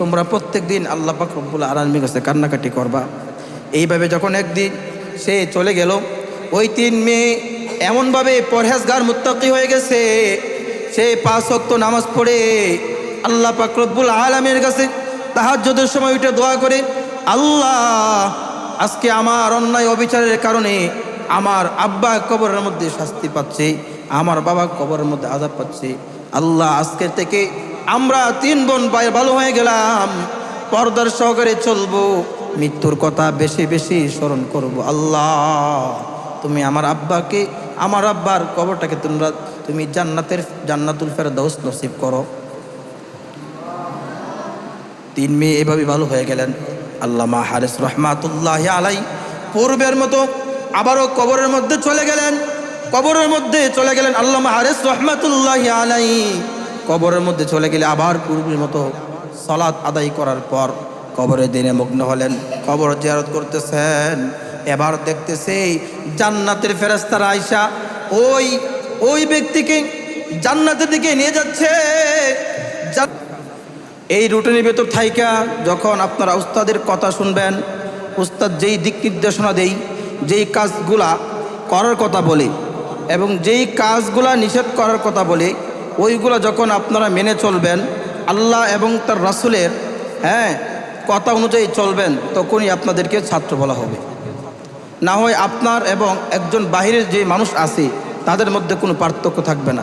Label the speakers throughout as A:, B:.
A: তোমরা প্রত্যেক দিন আল্লাহ পাক রব্বুল আলমীর কাছে কান্নাকাটি করবা। এইভাবে যখন একদিন সে চলে গেল, ওই তিন মেয়ে এমনভাবে পরহেজগার, মুত্তাকি হয়ে গেছে, সে পাঁচ অক্ত নামাজ পড়ে আল্লাহ পাক রব্বুল আলমীর কাছে তাহাজ্জুদের সময় উঠে দোয়া করে, আল্লাহ, আজকে আমার অন্যায় অবিচারের কারণে আমার আব্বা কবরের মধ্যে শাস্তি পাচ্ছে, আমার বাবা কবরের মধ্যে আজাব পাচ্ছে। আল্লাহ, আজকের থেকে আমরা তিন বোন ভাই ভালো হয়ে গেলাম। পর্দার সহকারে চলবো। মৃত্যুর কথা বেশি বেশি স্মরণ করব। আল্লাহ, তুমি আমার আব্বাকে, আমার আব্বার কবরটাকে তোমরা, তুমি জান্নাতের, জান্নাতুল ফের ফেরদাউস নসিব করো। তিন মেয়ে এভাবে ভালো হয়ে গেলেন। আল্লামা হারেস রহমাতুল্লাহ আলাই পূর্বের মতো আবারও কবরের মধ্যে চলে গেলেন। কবরের মধ্যে চলে গেলেন আল্লামা হারেস রহমাতুল্লাহ আলাই কবরের মধ্যে চলে গেলে আবার পূর্বের মতো সলাৎ আদায় করার পর কবরের দিনে মগ্ন হলেন। কবর জিয়ারত করতেছেন। এবার দেখতেছে জান্নাতের ফেরেস্তারা আইসা ওই ওই ব্যক্তিকে জান্নাতের দিকে নিয়ে যাচ্ছে। এই রুটিনের ভেতর থাইকা যখন আপনারা উস্তাদের কথা শুনবেন, উস্তাদ যেই দিক নির্দেশনা দেই, যেই কাজগুলা করার কথা বলে এবং যেই কাজগুলা নিষেধ করার কথা বলে ওইগুলো যখন আপনারা মেনে চলবেন, আল্লাহ এবং তার রাসুলের হ্যাঁ কথা অনুযায়ী চলবেন, তখনই আপনাদেরকে ছাত্র বলা হবে। না হয় আপনার এবং একজন বাহিরের যে মানুষ আছে, তাদের মধ্যে কোনো পার্থক্য থাকবে না।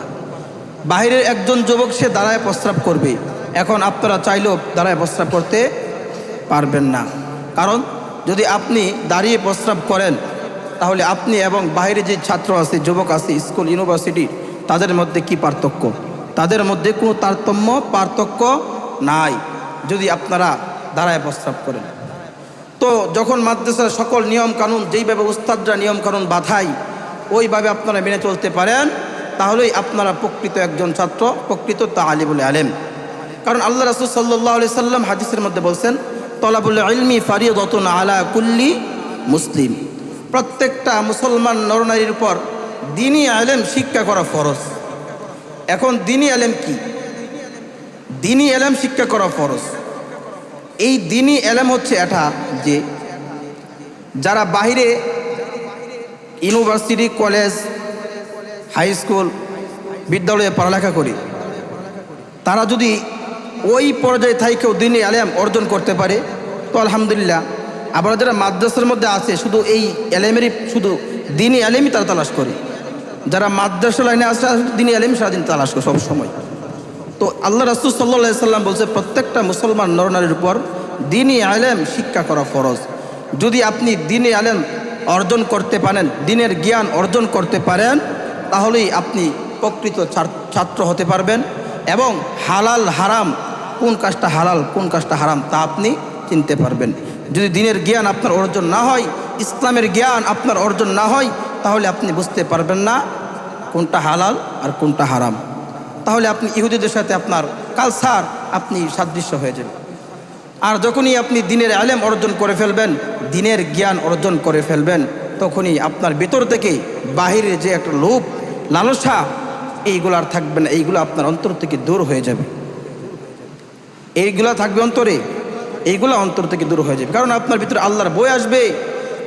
A: বাহিরের একজন যুবক, সে দাঁড়ায় প্রস্রাব করবে। এখন আপনারা চাইলেও দাঁড়ায় প্রস্রাব করতে পারবেন না। কারণ, যদি আপনি দাঁড়িয়ে প্রস্রাব করেন, তাহলে আপনি এবং বাইরে যে ছাত্র আছে, যুবক আছে, স্কুল, ইউনিভার্সিটি তাদের মধ্যে কি পার্থক্য? তাদের মধ্যে কোনো তারতম্য, পার্থক্য নাই, যদি আপনারা দাঁড়ায় প্রস্রাব করেন। তো যখন মাদ্রাসার সকল নিয়ম কানুন যেইভাবে উস্তাদরা নিয়ম কানুন বাধাই ওইভাবে আপনারা মেনে চলতে পারেন, তাহলেই আপনারা প্রকৃত একজন ছাত্র, প্রকৃত তা আলিবুল আলেম। কারণ আল্লাহ রাসুল সাল্লাহ আলি সাল্লাম হাদিসের মধ্যে বলছেন, তলাবুল ইলমি ফারিয়তন আলা কুল্লি মুসলিম। প্রত্যেকটা মুসলমান নরনারীর উপর দিনই আলেম শিক্ষা করা ফরজ। এখন দিনই আলেম কি? দিনই আলেম শিক্ষা করা ফরজ। এই দিনই এলেম হচ্ছে এটা যে যারা বাইরে ইউনিভার্সিটি, কলেজ, হাই স্কুল, বিদ্যালয়ে পড়ালেখা করি, তারা যদি ওই পর্যায়ে থাইকেও দিনই আলেম অর্জন করতে পারে, তো আলহামদুলিল্লাহ। আবার যারা মাদ্রাসার মধ্যে আছে, শুধু এই এলেমেরই শুধু দিনই আলেমই তারা তালাশ করে। যারা মাদ্রাসা লাইনে শুধু দিনই আলেমই সারাদিন তালাশ করে সবসময় তো আল্লাহ রাসুল সাল্লাহ সাল্লাম বলছে, প্রত্যেকটা মুসলমান নরনারীর উপর দিনই আলেম শিক্ষা করা ফরজ। যদি আপনি দিনে আলেম অর্জন করতে পারেন, দিনের জ্ঞান অর্জন করতে পারেন, তাহলেই আপনি প্রকৃত ছাত্র হতে পারবেন এবং হালাল হারাম, কোন কাজটা হালাল, কোন কাজটা হারাম, তা আপনি চিনতে পারবেন। যদি দিনের জ্ঞান আপনার অর্জন না হয়, ইসলামের জ্ঞান আপনার অর্জন না হয় তাহলে আপনি বুঝতে পারবেন না কোনটা হালাল আর কোনটা হারাম। তাহলে আপনি ইহুদিদের সাথে আপনার কালসার আপনি সাদৃশ্য হয়ে যাবেন। আর যখনই আপনি দিনের আলেম অর্জন করে ফেলবেন, দিনের জ্ঞান অর্জন করে ফেলবেন, তখনই আপনার ভিতর থেকে বাহিরে যে একটা লোভ, লালসা, এইগুলো আর থাকবে না, এইগুলো আপনার অন্তর থেকে দূর হয়ে যাবে। এইগুলা থাকবে অন্তরে, এইগুলো অন্তর থেকে দূর হয়ে যাবে। কারণ আপনার ভিতরে আল্লাহর বই আসবে,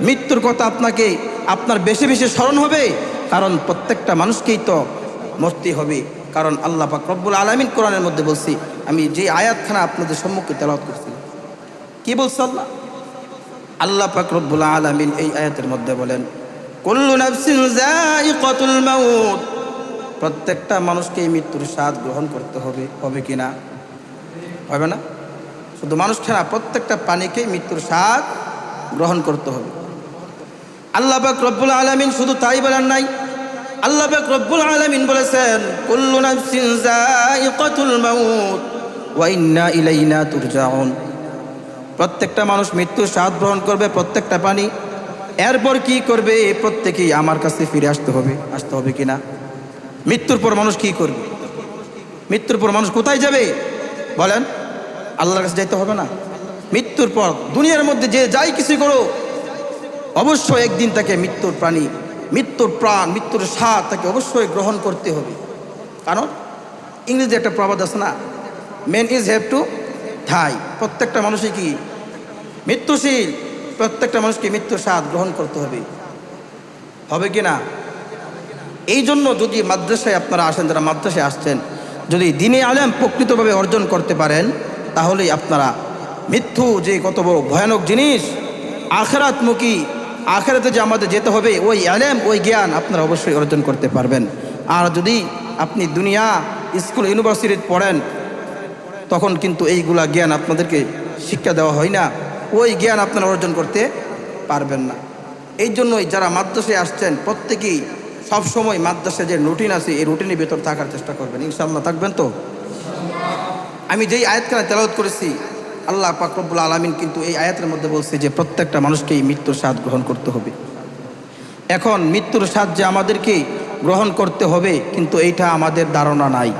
A: মৃত্যুর কথা আপনাকে আপনার বেশি বেশি স্মরণ হবে, কারণ প্রত্যেকটা মানুষকেই তো মরতে হবে। কারণ আল্লাহ পাক রব্বুল আলমিন কোরআনের মধ্যে বলছি, আমি যে আয়াতখানা আপনাদের সম্মুখে তেলাওয়াত করছি। কি বলছে আল্লাহ? আল্লাহ পাক রব্বুল আলমিন এই আয়াতের মধ্যে বলেন প্রত্যেকটা মানুষকে এই মৃত্যুর স্বাদ গ্রহণ করতে হবে হবে কি না? হবে না? শুধু মানুষকে না, প্রত্যেকটা প্রাণীকে মৃত্যুর স্বাদ গ্রহণ করতে হবে। আল্লাহ পাক রব্বুল আলামিন শুধু তাই বলেন নাই। আল্লাহ পাক রব্বুল আলামিন বলেছেন ইলাইনা প্রত্যেকটা মানুষ মৃত্যুর স্বাদ গ্রহণ করবে প্রত্যেকটা পানি এরপর কি করবে? প্রত্যেকেই আমার কাছে ফিরে আসতে হবে। আসতে হবে কিনা মৃত্যুর পর মানুষ কি করবে? মৃত্যুর পর মানুষ কোথায় যাবে? বলেন, আল্লাহর কাছে যাইতে হবে না। মৃত্যুর পর দুনিয়ার মধ্যে যে যাই কিছু করো অবশ্যই একদিন তাকে মৃত্যুর প্রাণী, মৃত্যুর প্রাণ, মৃত্যুর স্বাদ তাকে অবশ্যই গ্রহণ করতে হবে। কারণ ইংরেজি একটা প্রবাদ আছে না মেন ইজ হ্যাভ টু ঠাই প্রত্যেকটা মানুষই কি মৃত্যুশীল? প্রত্যেকটা মানুষকে মৃত্যুর স্বাদ গ্রহণ করতে হবে। হবে কি না? এই জন্য যদি মাদ্রাসায় আপনারা আসেন, যারা মাদ্রাসায় আসছেন, যদি দিনে আলেম প্রকৃতভাবে অর্জন করতে পারেন, তাহলেই আপনারা মৃত্যু যে কত বড় ভয়ানক জিনিস, আখেরাতমুখী আখেরাতে যে আমাদের যেতে হবে, ওই আলেম, ওই জ্ঞান আপনারা অবশ্যই অর্জন করতে পারবেন। আর যদি আপনি দুনিয়া, স্কুল, ইউনিভার্সিটিতে পড়েন, তখন কিন্তু এইগুলা জ্ঞান আপনাদেরকে শিক্ষা দেওয়া হয় না। ওই জ্ঞান আপনারা অর্জন করতে পারবেন না। এই জন্যই যারা মাদ্রাসায় আসছেন, প্রত্যেকেই সবসময় মাদ্রাসায় যে রুটিন আছে, এই রুটিনের ভেতর থাকার চেষ্টা করবেন। ইনশাল্লাহ থাকবেন তো? আমি যেই আয়াতখানা তেলাওয়াত করেছি আল্লাহ পাকরবুল আলমিন কিন্তু এই আয়াতের মধ্যে বলছে যে প্রত্যেকটা মানুষকেই মৃত্যুর স্বাদ গ্রহণ করতে হবে। এখন মৃত্যুর স্বাদ যে আমাদেরকে গ্রহণ করতে হবে, কিন্তু এইটা আমাদের ধারণা নাই।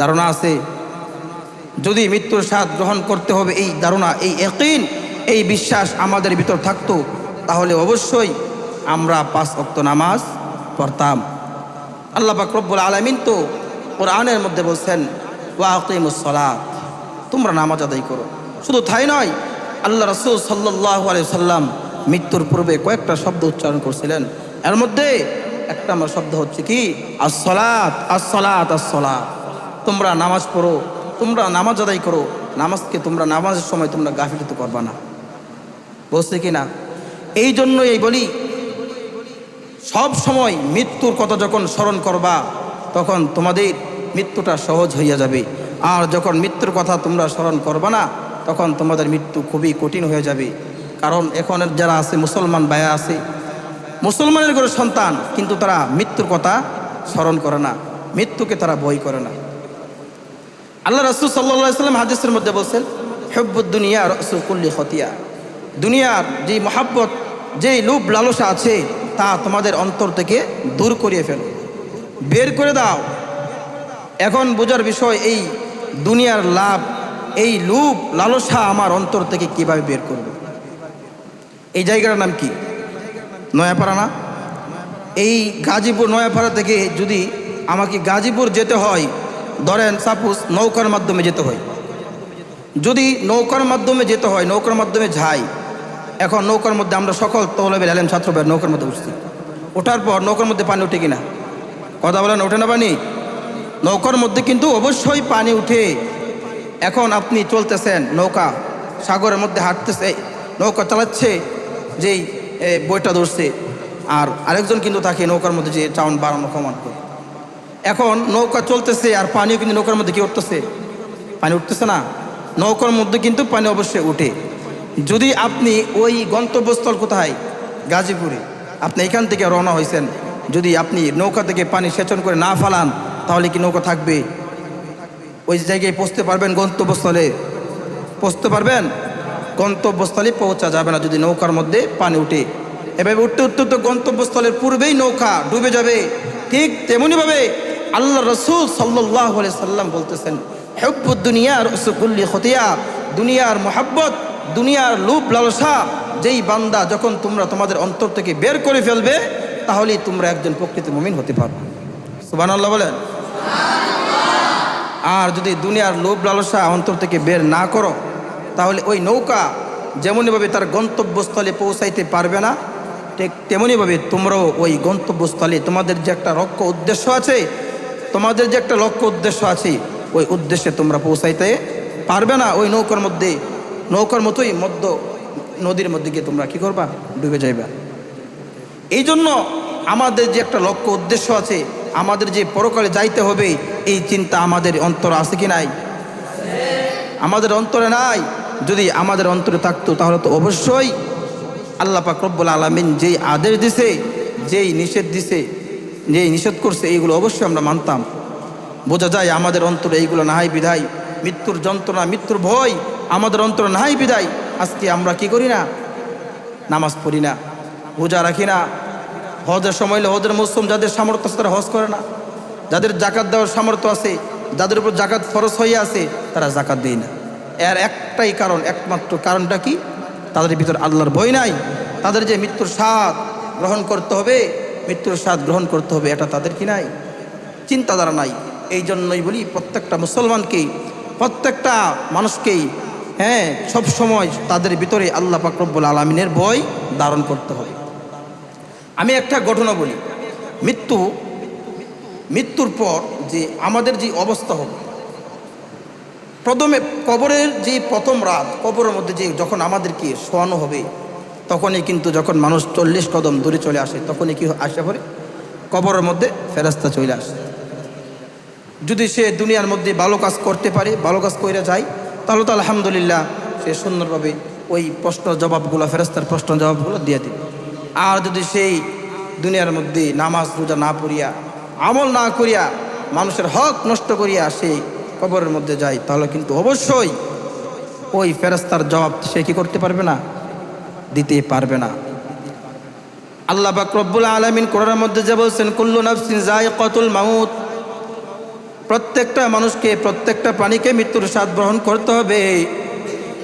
A: ধারণা আছে, যদি মৃত্যুর স্বাদ গ্রহণ করতে হবে এই ধারণা, এই একইন এই বিশ্বাস আমাদের ভিতর থাকতো, তাহলে অবশ্যই আমরা পাঁচ অক্ত নামাজ পড়তাম। আল্লাহ বাকরব্বুল আলমিন তো কোরআনের মধ্যে বলছেন ওয়াকিমুসলাত তোমরা নামাজ আদায় করো। শুধু তাই নয়, আল্লাহ রসুল সাল্লাহ সাল্লাম মৃত্যুর পূর্বে কয়েকটা শব্দ উচ্চারণ করছিলেন। এর মধ্যে একটা আমার শব্দ হচ্ছে কি? আসলাত আসলাত আসলাত তোমরা নামাজ পড়ো, তোমরা নামাজ আদায় করো। নামাজকে তোমরা নামাজের সময় তোমরা গাফিলিত করবা না। বলছে কি না? এই জন্য এই বলি, সব সময় মৃত্যুর কথা যখন স্মরণ করবা, তখন তোমাদের মৃত্যুটা সহজ হইয়া যাবে। আর যখন মৃত্যুর কথা তোমরা স্মরণ করবে না, তখন তোমাদের মৃত্যু খুবই কঠিন হয়ে যাবে। কারণ এখনের যারা আছে, মুসলমান ভাইয়া আছে, মুসলমানের ঘরে সন্তান, কিন্তু তারা মৃত্যুর কথা স্মরণ করে না, মৃত্যুকে তারা বই করে না। আল্লাহ রসুল সাল্লা সাল্লাম হাদিসের মধ্যে বলছেন হেব্বুদ্দুনিয়া রসুল্লি হতিয়া দুনিয়ার যে মহাব্বত যেই লোভ লালসা আছে, তা তোমাদের অন্তর থেকে দূর করিয়ে ফেলো। বের করে দাও। এখন বোঝার বিষয় এই দুনিয়ার লাভ, এই লোভ লালসা আমার অন্তর থেকে কীভাবে বের করবে? এই জায়গাটার নাম কি? নয়াপাড়া না? এই গাজীপুর নয়াপাড়া থেকে যদি আমাকে গাজীপুর যেতে হয়, ধরেন সাপোজ নৌকার মাধ্যমে যেতে হয়। যদি নৌকার মাধ্যমে যেতে হয়, নৌকার মাধ্যমে যাই, এখন নৌকার মধ্যে আমরা সকল তহলবের আলেম ছাত্রবের নৌকার মধ্যে উঠছি। ওঠার পর নৌকার মধ্যে পানি উঠে কিনা? কথা বলেন, ওঠে না পানি? নৌকার মধ্যে কিন্তু অবশ্যই পানি উঠে। এখন আপনি চলতেছেন নৌকা, সাগরের মধ্যে হাঁটতেছে, নৌকা চালাচ্ছে, যেই বইটা ধরছে। আর আরেকজন কিন্তু তাকে নৌকার মধ্যে যে চাউন বাড়ানো কমান করে। এখন নৌকা চলতেছে আর পানিও কিন্তু নৌকার মধ্যে কি উঠতেছে? পানি উঠতেছে না। নৌকার মধ্যে কিন্তু পানি অবশ্যই উঠে। যদি আপনি ওই গন্তব্যস্থল কোথায়? গাজীপুরে। আপনি এখান থেকে রওনা হয়েছেন। যদি আপনি নৌকা থেকে পানি সেচন করে না ফালান তাহলে কি নৌকা থাকবে? ওই জায়গায় পৌঁছতে পারবেন গন্তব্যস্থলে। পৌঁছতে পারবেন? গন্তব্যস্থলে পৌঁছা যাবে না যদি নৌকার মধ্যে পানি উঠে। এভাবে উঠতে উঠতে তো গন্তব্যস্থলের পূর্বেই নৌকা ডুবে যাবে। ঠিক তেমনিভাবে আল্লাহ রসুল সাল্লাহ সাল্লাম বলতেছেন, হেব্বুদ দুনিয়ার রসুকুল্লি খতিয়া দুনিয়ার মোহাব্বত, দুনিয়ার লুপ লালসা, যেই বান্দা যখন তোমরা তোমাদের অন্তর থেকে বের করে ফেলবে, তাহলেই তোমরা একজন প্রকৃত মুমিন হতে পারবে। সুবান আল্লাহ বলেন। আর যদি দুনিয়ার লোভ লালসা অন্তর থেকে বের না করো, তাহলে ওই নৌকা যেমনইভাবে তার গন্তব্যস্থলে পৌঁছাইতে পারবে না, ঠিক তেমনইভাবে তোমরাও ওই গন্তব্যস্থলে, তোমাদের যে একটা লক্ষ্য উদ্দেশ্য আছে, তোমাদের যে একটা লক্ষ্য উদ্দেশ্য আছে, ওই উদ্দেশ্যে তোমরা পৌঁছাইতে পারবে না। ওই নৌকার মধ্যে, নৌকার মতোই মধ্য, নদীর মধ্যে গিয়ে তোমরা কি করবা? ডুবে যাইবা। এই জন্য আমাদের যে একটা লক্ষ্য উদ্দেশ্য আছে, আমাদের যে পরকালে যাইতে হবে এই চিন্তা আমাদের অন্তর আছে কি নাই? আমাদের অন্তরে নাই। যদি আমাদের অন্তরে থাকতো তাহলে তো অবশ্যই আল্লাহ পাক রব্বুল আলমিন যেই আদেশ দিছে, যেই নিষেধ দিছে, যেই নিষেধ করছে, এইগুলো অবশ্যই আমরা মানতাম। বোঝা যায় আমাদের অন্তরে এইগুলো নাহাই বিধায়। মৃত্যুর যন্ত্রণা, মৃত্যুর ভয় আমাদের অন্তরে নাহাই বিধায়। আজকে আমরা কি করি না? নামাজ পড়ি না, রোজা রাখি না। হজের সময় হজের মৌসুম যাদের সামর্থ্য তারা হজ করে না। যাদের জাকাত দেওয়ার সামর্থ্য আছে, যাদের উপর জাকাত ফরজ হয়ে আছে, তারা জাকাত দেয় না। এর একটাই কারণ, একমাত্র কারণটা কি? তাদের ভিতর আল্লাহর ভয় নাই। তাদের যে মৃত্যুর স্বাদ গ্রহণ করতে হবে, মৃত্যুর স্বাদ গ্রহণ করতে হবে, এটা তাদের কি নাই? চিন্তাধারা নাই। এই জন্যই বলি প্রত্যেকটা মুসলমানকে, প্রত্যেকটা মানুষকেই হ্যাঁ সব সময় তাদের ভিতরে আল্লাহ পাকরব্বুল আলমিনের ভয় ধারণ করতে হবে। আমি একটা ঘটনা বলি। মৃত্যু মৃত্যুর পর যে আমাদের যে অবস্থা হবে, প্রথমে কবরের যে প্রথম রাত, কবরের মধ্যে যে যখন আমাদেরকে শোয়ানো হবে, তখনই কিন্তু যখন মানুষ চল্লিশ কদম দূরে চলে আসে, তখনই কি আসে পড়ে কবরের মধ্যে ফেরাস্তা চলে আসে। যদি সে দুনিয়ার মধ্যে ভালো কাজ করতে পারে, ভালো কাজ করে যায়, তাহলে তো আলহামদুলিল্লাহ সে সুন্দরভাবে ওই প্রশ্ন জবাবগুলো ফেরাস্তার প্রশ্ন জবাবগুলো দিয়ে দিবে। আর যদি সেই দুনিয়ার মধ্যে নামাজ রোজা না পড়িয়া আমল না করিয়া মানুষের হক নষ্ট করিয়া সে কবরের মধ্যে যায়, তাহলে কিন্তু অবশ্যই ওই ফেরস্তার জবাব সে কি করতে পারবে না? দিতে পারবে না। আল্লাহ পাক রব্বুল আলমিন কোরআনের মধ্যে যে বলছেন, কুল্লু নাফসিন যায় কতুল মাউত। প্রত্যেকটা মানুষকে, প্রত্যেকটা প্রাণীকে মৃত্যুর স্বাদ গ্রহণ করতে হবে।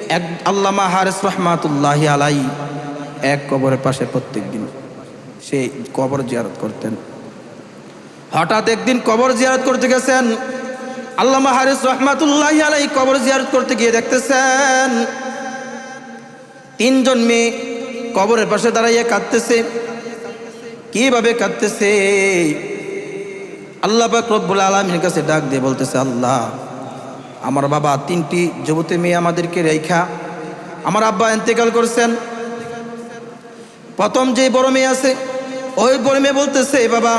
A: এক আল্লামা হারেস রহমাতুল্লাহ আলাই এক কবরের পাশে প্রত্যেক দিন সে কবর জিয়ারত করতেন। হঠাৎ একদিন কবর জিয়ারত করতে গেছেন। আল্লামা হারিস রহমাতুল্লাহ আলাই কবর জিয়ারত করতে গিয়ে দেখতেছেন, তিনজন মেয়ে কবরের পাশে দাঁড়াইয়া কাঁদতেছে। কীভাবে কাঁদতেছে? আল্লাহ পাক রব্বুল আলমীর কাছে ডাক দিয়ে বলতেছে, আল্লাহ, আমার বাবা তিনটি যুবতী মেয়ে আমাদেরকে রেখা, আমার আব্বা এন্তেকাল করছেন। প্রথম যে বড় মেয়ে আছে, ওই বড় মেয়ে বলতেছে বাবা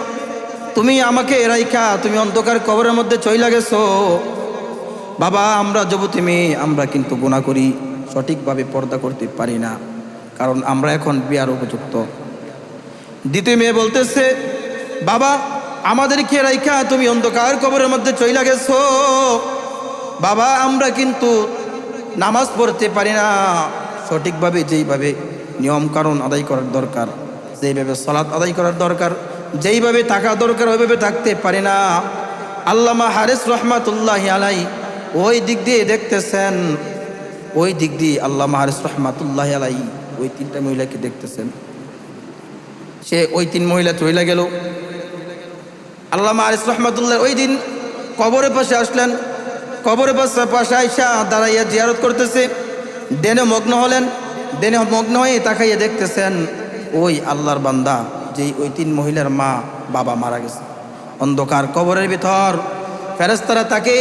A: তুমি আমাকে রাইখা, তুমি অন্ধকার কবরের মধ্যে চইলা গেছো। বাবা, আমরা যুবতী মেয়ে, আমরা কিন্তু গুণা করি, সঠিকভাবে পর্দা করতে পারি না, কারণ আমরা এখন বিয়ার উপযুক্ত। দ্বিতীয় মেয়ে বলতেছে, বাবা, আমাদেরকে রাইখা, তুমি অন্ধকার কবরের মধ্যে চইলা গেছো। বাবা, আমরা কিন্তু নামাজ পড়তে পারি না, সঠিকভাবে যেইভাবে নিয়ম কারণ আদায় করার দরকার, যেইভাবে সলাৎ আদায় করার দরকার যেইভাবে থাকা দরকার, ওইভাবে থাকতে পারি না। আল্লামা হারিস রহমাতুল্লাহ আলাই ওই দিক দিয়ে দেখতেছেন, ওই দিক দিয়ে আল্লামা হারিস রহমাতুল্লাহ আলাই ওই তিনটা মহিলাকে দেখতেছেন। সে ওই তিন মহিলা চইলা গেল। আল্লামা আরিস রহমতুল্লাহ ওই দিন কবরের পাশে আসলেন। কবরের পাশে পাশে আইসা দাঁড়াইয়া জিয়ারত করতেছে। দেনে মগ্ন হলেন। দেনে মগ্ন হয়ে তাকাইয়া দেখতেছেন, ওই আল্লাহর বান্দা। যেই ওই তিন মহিলার মা বাবা মারা গেছে। অন্ধকার কবরের ভিতর ফেরেস্তারা তাকে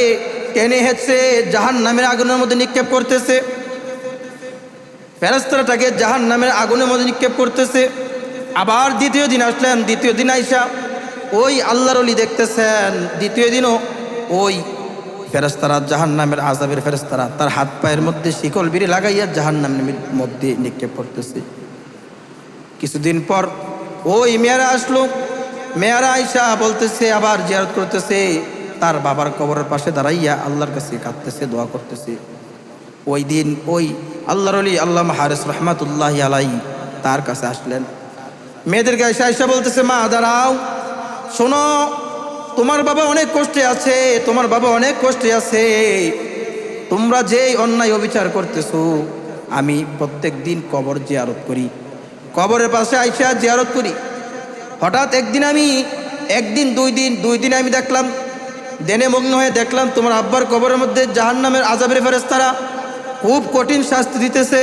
A: টেনে হেঁচে জাহান নামের আগুনের মধ্যে নিক্ষেপ করতেছে। ফেরেস্তারা তাকে জাহান নামের আগুনের মধ্যে নিক্ষেপ করতেছে। আবার দ্বিতীয় দিন আসলেন, দ্বিতীয় দিন আইসা ওই আল্লাহর অলি দেখতেছেন। দ্বিতীয় দিনও ওই ফেরেস্তারা জাহান নামের আজাবের ফেরেস্তারা তার হাত পায়ের মধ্যে শিকল বিড়ি লাগাইয়া জাহান নামের মধ্যে নিক্ষেপ করতেছে। কিছুদিন পর ওই মেয়েরা আসলো। মেয়েরা আইসা বলতেছে, আবার জিয়ারত করতেছে। তার বাবার কবরের পাশে দাঁড়াইয়া আল্লাহর কাছে কাঁদতেছে, দোয়া করতেছে। ওই দিন ওই আল্লাহর অলি আল্লাহ হারেস রহমাতুল্লাহ আলাই তার কাছে আসলেন। মেয়েদেরকে আইসা আইসা বলতেছে, মা, দাঁড়াও। শোনো, তোমার বাবা অনেক কষ্টে আছে, তোমার বাবা অনেক কষ্টে আছে। তোমরা যেই অন্যায় অবিচার করতেছো, আমি প্রত্যেক দিন কবর জিয়ারত করি। কবরের পাশে আইসা জিয়ারত করি। হঠাৎ একদিন আমি, একদিন, দুই দিন দুই দিন আমি দেখলাম, দেনে মগ্ন হয়ে দেখলাম তোমার আব্বার কবরের মধ্যে জাহান নামের আজাবের ফেরেস্তারা খুব কঠিন শাস্তি দিতেছে।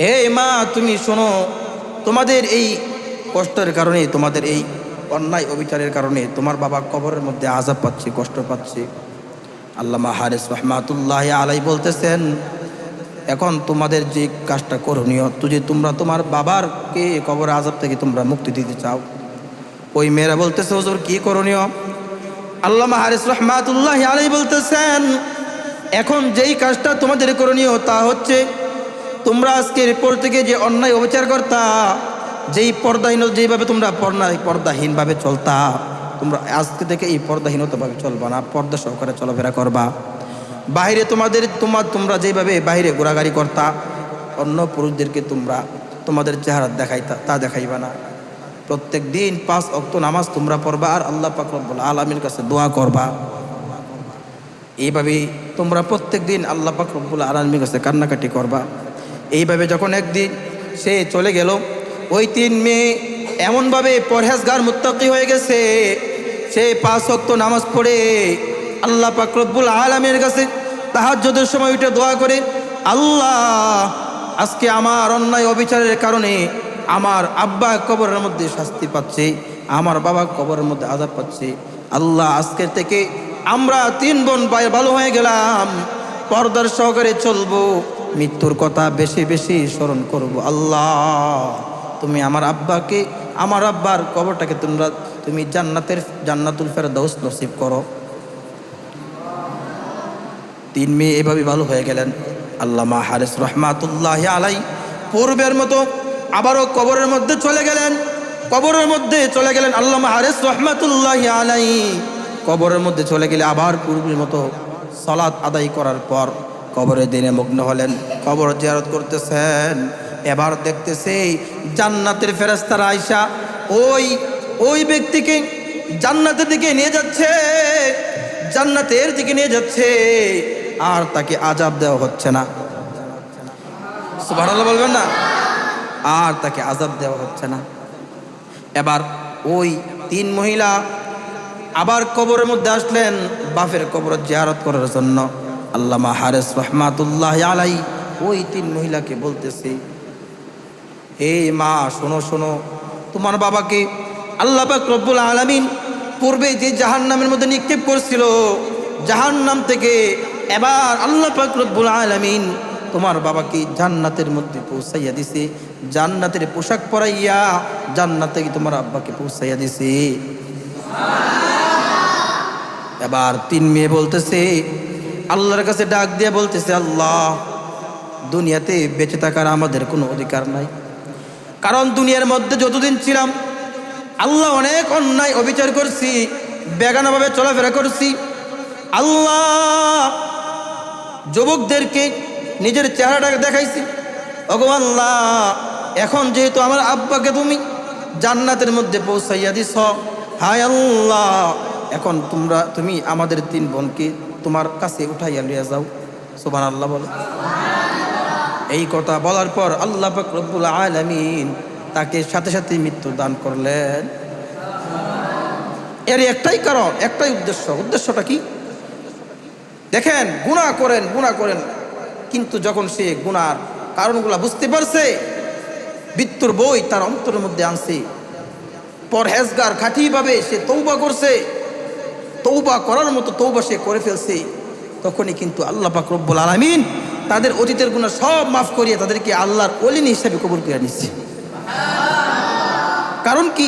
A: হে মা, তুমি শোনো, তোমাদের এই কষ্টের কারণে, তোমাদের এই অন্যায় অবিচারের কারণে তোমার বাবা কবরের মধ্যে আজাব পাচ্ছে, কষ্ট পাচ্ছে। আল্লামা হারিস রহমাতুল্লাহ আলাই বলতেছেন এখন তোমাদের যে কাজটা করণীয় যে তোমরা তোমার বাবারকে কবর আজাব থেকে তোমরা মুক্তি দিতে চাও। ওই মেয়েরা বলতেছে, হুজুর, কি করণীয়? আল্লামা হারিস রহমাতুল্লাহ আলাই বলতেছেন, এখন যেই কাজটা তোমাদের করণীয় তা হচ্ছে, তোমরা আজকের পর থেকে যে অন্যায় অবিচার করতা, যেই পর্দাহীন, যেইভাবে তোমরা পর্দা পর্দাহীনভাবে চলতা, তোমরা আজকে থেকে এই পর্দাহীনতাভাবে চলবা না, পর্দা সহকারে চলাফেরা করবা। বাইরে তোমাদের তোমার তোমরা যেভাবে বাইরে ঘোরাঘাড়ি করতা, অন্য পুরুষদেরকে তোমরা তোমাদের চেহারা দেখাইতা, তা দেখাইবা না। প্রত্যেক দিন পাঁচ অক্ত নামাজ তোমরা পড়বা আর আল্লাহ পাক রব্বুল আলমীর কাছে দোয়া করবা। এইভাবে তোমরা প্রত্যেক দিন আল্লাহ পাক রব্বুল আলমীর কাছে কান্নাকাটি করবা। এইভাবে যখন একদিন সে চলে গেল, ওই তিন মেয়ে এমনভাবে পরহেজগার, মুত্তাকি হয়ে গেছে। সে পাঁচ অক্ত নামাজ পড়ে আল্লাহ পাকরবুল আলমের কাছে তাহাজ্জুদের সময় উঠে দোয়া করে, আল্লাহ, আজকে আমার অন্যায় অবিচারের কারণে আমার আব্বা কবরের মধ্যে শাস্তি পাচ্ছে, আমার বাবা কবরের মধ্যে আজাব পাচ্ছে। আল্লাহ, আজকের থেকে আমরা তিন বোন ভাই ভালো হয়ে গেলাম, পর্দার সহকারে চলবো, মৃত্যুর কথা বেশি বেশি স্মরণ করব। আল্লাহ, তুমি আমার আব্বাকে, আমার আব্বার কবরটাকে তোমরা, তুমি জান্নাতের, জান্নাতুল ফেরা ফেরদৌস নসিব করো। তিন মেয়ে এভাবে ভালো হয়ে গেলেন। আল্লামা হারিস রহমাতুল্লাহ আলাই পূর্বের মতো আবারও কবরের মধ্যে চলে গেলেন। কবরের মধ্যে চলে গেলেন আল্লামা হারিস রহমাতুল্লাহ আলাই কবরের মধ্যে চলে গেলে আবার পূর্বের মতো সলাৎ আদায় করার পর কবরের দিনে মগ্ন হলেন। কবর জিয়ারত করতেছেন। এবার দেখতেছে জান্নাতের ফেরেস্তারা আইসা ওই ওই ব্যক্তিকে জান্নাতের দিকে নিয়ে যাচ্ছে। জান্নাতের দিকে নিয়ে যাচ্ছে। আর তাকে আজাব দেওয়া হচ্ছে না। সুবহানাল্লাহ বলবেন না? আর তাকে আজাব দেওয়া হচ্ছে না। এবার ওই তিন মহিলা আবার কবরের মধ্যে আসলেন বাফের কবর জিয়ারত করার জন্য। আল্লামা হারেস রহমাতুল্লাহ আলাই ওই তিন মহিলাকে বলতেছে, হে মা, শোনো শোনো, তোমার বাবাকে আল্লাহ রব্বুল আলামিন পূর্বে যে জাহান নামের মধ্যে নিক্ষেপ করছিল জাহান নাম থেকে এবার আল্লাহ রব্বুল আলামিন তোমার বাবাকে জান্নাতের মধ্যে পৌঁছাইয়া দিছে। জান্নাতের পোশাক পরাইয়া জান্নাতে তোমার আব্বাকে পৌঁছাইয়া দিছে। এবার তিন মেয়ে বলতেছে, আল্লাহর কাছে ডাক দিয়ে বলতেছে, আল্লাহ, দুনিয়াতে বেঁচে থাকার আমাদের কোনো অধিকার নাই। কারণ দুনিয়ার মধ্যে যতদিন ছিলাম, আল্লাহ অনেক অন্যায় অবিচার করছি, বেগানাভাবে চলাফেরা করছি। আল্লাহ যুবকদেরকে নিজের চেহারাটাকে দেখাইছি। আল্লাহ এখন যেহেতু আমার আব্বাকে তুমি জান্নাতের মধ্যে পৌঁছাইয়া দিছ, হায় আল্লাহ, এখন তোমরা, তুমি আমাদের তিন বোনকে তোমার কাছে উঠাইয়া লিয়ে যাও। সুবান আল্লাহ বলো। এই কথা বলার পর আল্লাহ পাক রব্বুল আলামিন তাকে সাথে সাথে মৃত্যু দান করলেন। এর একটাই কারণ, একটাই উদ্দেশ্য। উদ্দেশ্যটা কি? দেখেন গুণা করেন গুণা করেন। কিন্তু যখন সে গুনার কারণগুলা বুঝতে পারছে, মৃত্যুর বই তার অন্তরের মধ্যে আনছে। পরহেজগার খাঁটিভাবে সে তৌবা করছে। তৌবা করার মতো তৌবা সে করে ফেলছে। তখনই কিন্তু আল্লাহ পাক আলামিন তাদের অতীতের গুণা সব মাফ করিয়ে তাদেরকে আল্লাহর অলিন হিসাবে কবুল করে নিচ্ছে। কারণ কি?